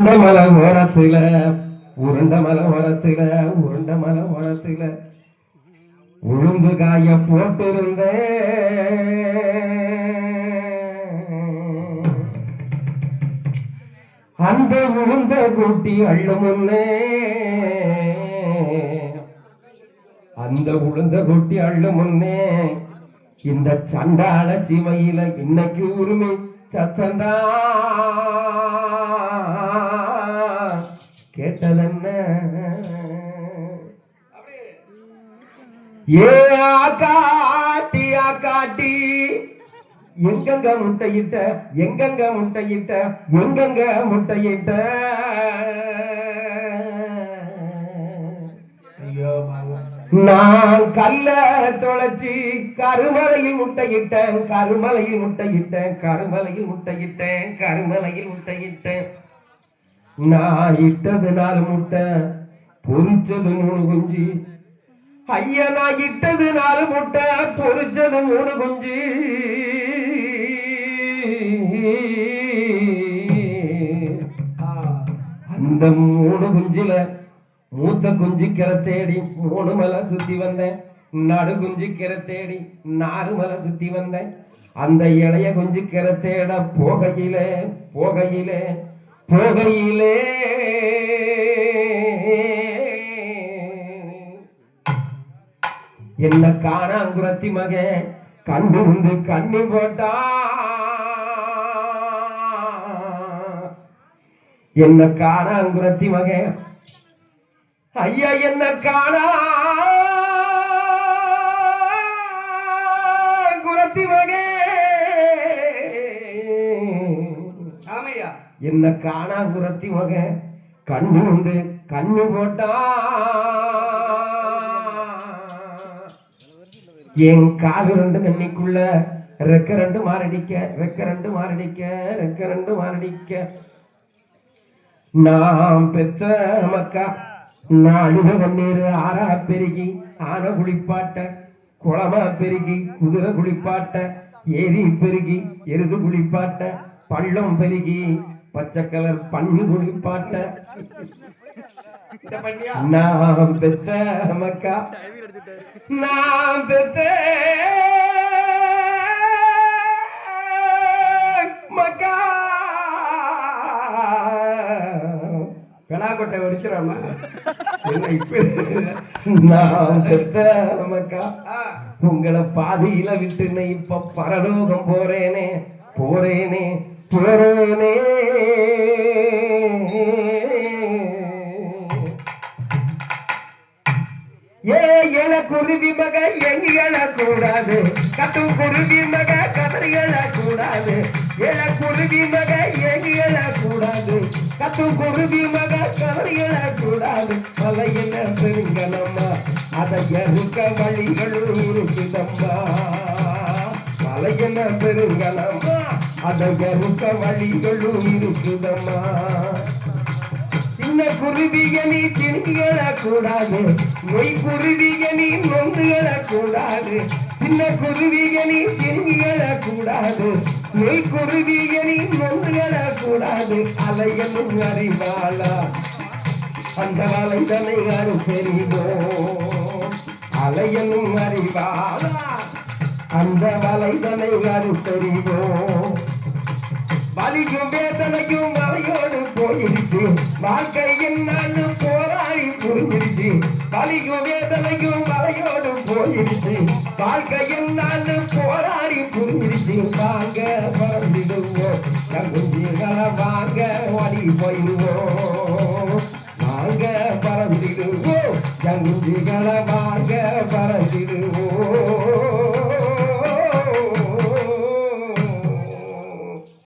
உருண்ட மலை ஓரத்துல உருண்ட மலை ஓரத்துல உருண்ட மலை ஓரத்துல உளுந்து காய போட்டிருந்தேன். அந்த உளுந்த கூட்டி அள்ளு முன்னே அந்த உளுந்த கூட்டி அள்ளு முன்னே இந்த சண்டாள சிவையில இன்னைக்கு உரிமை சத்தந்தா ஏ ஆகாட்டி ஆகாட்டி. எங்கெங்க முட்டையிட்ட எங்கெங்க முட்டையிட்ட எங்கெங்க முட்டையிட்ட? நான் கல்ல தொலைச்சி கருமலையில் முட்டையிட்டேன் கருமலையில் முட்டையிட்டேன் கருமலையில் முட்டையிட்டேன் கருமலையில் முட்டையிட்டேன். நான் இட்டது நாலு முட்டை பொறிச்சது மூணு குஞ்சு ஐயா நான் இட்டது நாலு முட்டை பொரிச்சது மூணு குஞ்சு. ஆ அந்த மூணு குஞ்சுல மூத்த குஞ்சிக்கிற தேடி மூணு மலை சுத்தி வந்தேன். நடு குஞ்சிக்கிற தேடி நாலு மலை சுத்தி வந்தேன். அந்த இளைய குஞ்சிக்கிற தேட போகையிலே போகையிலே போகையிலே. என்ன காணாங்குரத்தி மகன் கண்டு வந்து கண்ணி போட்டா. என்ன காணாங்குரத்தி மகன் ஐயா என்ன காணா குரத்தி மகன் ஆமையா. என்ன காணாங்குரத்தி மகன் கண்ணு வந்து கண்ணு போட்டா. என் காது ரெண்டு கண்ணிக்குள்ள ரெக்க ரெண்டு மாரடிக்க ரெக்க ரெண்டு மாரடிக்க ரெக்க ரெண்டு மாரடிக்க. நாம் பெத்த மக்கா நாலுக கண்ணீர் ஆறா பெருகி ஆன குளிப்பாட்ட குளமா பெருகி குதிரை குளிப்பாட்ட ஏரி பெருகி எருது குளிப்பாட்ட பள்ளம் பெருகி பச்சை கலர் பண்ணு குளிப்பாட்ட. நாம் பெத்த மக்கா. நாம் பெத்த மக்கா. பெலாக்கொட்டை வடிச்சிடாம நாம் பெத்த மக்கா. உங்களை பாதியில விட்டுன்னு இப்ப பரலோகம் போறேனே போறேனே போறேனே ஏ எழ குருவி மக எங்கு எழக்கூடாது கட்டு குருவி மக கதறி எழக்கூடாது எழ குருவி மக எங்கு எழக்கூடாது கட்டும் குருவி மக கதறி எழக்கூடாது மலையில பெருங்கலம்மா அதை எருக்க வழிகளும் இருக்குதம்மா மலையில பெருங்கலம்மா அதை எருக்க வழிகளும் இருக்குதம்மா சின்ன குருவிக நீ திணிகள கூடாது மொய் குருவிக நீ நொந்துகள கூடாது சின்ன குருவிக நீ திணிகள கூடாது மொய் குருவிக நீ நொந்துகள கூடாது அலையனும் அறிவாளா? அந்த வலைதனை அரு பெரிதோ அலையனும் அறிவாளா? அந்த வலைதனை அரு பெரிதோ வலியும் வேதனையும் வரையோடு போயிருச்சு. வாழ்க்கை என்னன்னு போராடி புரிஞ்சிருச்சு வலியும் வேதனையும் வரையோடு போயிருச்சு. வாழ்க்கை என்னன்னு போராடி புரிஞ்சிருச்சு வாங்க பறந்துடுவோம் நங்குஞ்சிகளை வாங்க வழி போயிடுவோம். வாங்க பறந்துடுவோம் நங்குஞ்சிகளை வாங்க பறந்துடுவோம்